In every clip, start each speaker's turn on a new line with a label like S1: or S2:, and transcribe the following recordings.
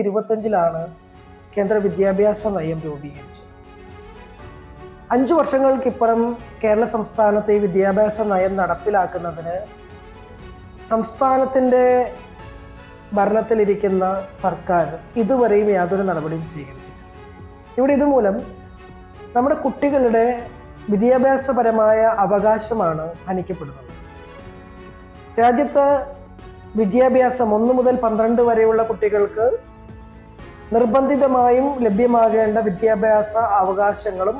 S1: ഇരുപത്തഞ്ചിലാണ് കേന്ദ്ര വിദ്യാഭ്യാസ നയം രൂപീകരിച്ചത്. അഞ്ചു വർഷങ്ങൾക്കിപ്പുറം കേരള സംസ്ഥാനത്തെ വിദ്യാഭ്യാസ നയം നടപ്പിലാക്കുന്നതിന് സംസ്ഥാനത്തിന്റെ ഭരണത്തിലിരിക്കുന്ന സർക്കാർ ഇതുവരെയും യാതൊരു നടപടിയും സ്വീകരിച്ചില്ല ഇവിടെ ഇതുമൂലം നമ്മുടെ കുട്ടികളുടെ വിദ്യാഭ്യാസപരമായ അവകാശമാണ് ഹനിക്കപ്പെടുന്നത്. രാജ്യത്ത് വിദ്യാഭ്യാസം ഒന്ന് മുതൽ പന്ത്രണ്ട് വരെയുള്ള കുട്ടികൾക്ക് നിർബന്ധിതമായും ലഭ്യമാകേണ്ട വിദ്യാഭ്യാസ അവകാശങ്ങളും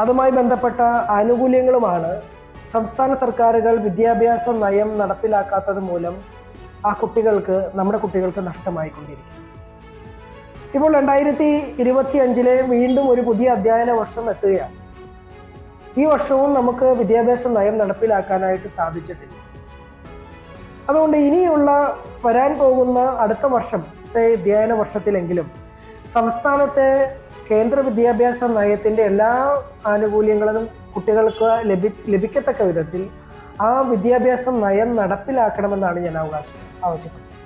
S1: അതുമായി ബന്ധപ്പെട്ട ആനുകൂല്യങ്ങളുമാണ് സംസ്ഥാന സർക്കാരുകൾ വിദ്യാഭ്യാസ നയം നടപ്പിലാക്കാത്തത് മൂലം ആ കുട്ടികൾക്ക് നമ്മുടെ കുട്ടികൾക്ക് നഷ്ടമായിക്കൊണ്ടിരിക്കും ഇപ്പോൾ രണ്ടായിരത്തി ഇരുപത്തി അഞ്ചിലെ വീണ്ടും ഒരു പുതിയ അധ്യയന വർഷം എത്തുകയാണ്. ഈ വർഷവും നമുക്ക് വിദ്യാഭ്യാസ നയം നടപ്പിലാക്കാനായിട്ട് സാധിച്ചിട്ടില്ല. അതുകൊണ്ട് ഇനിയുള്ള വരാൻ പോകുന്ന അടുത്ത വർഷത്തെ അധ്യയന വർഷത്തിലെങ്കിലും സംസ്ഥാനത്തെ കേന്ദ്ര വിദ്യാഭ്യാസ നയത്തിന്റെ എല്ലാ ആനുകൂല്യങ്ങളും കുട്ടികൾക്ക് ലഭി ലഭിക്കത്തക്ക വിധത്തിൽ ആ വിദ്യാഭ്യാസ നയം നടപ്പിലാക്കണമെന്നാണ് ഞാൻ അവകാശം ആവശ്യപ്പെടുന്നത്.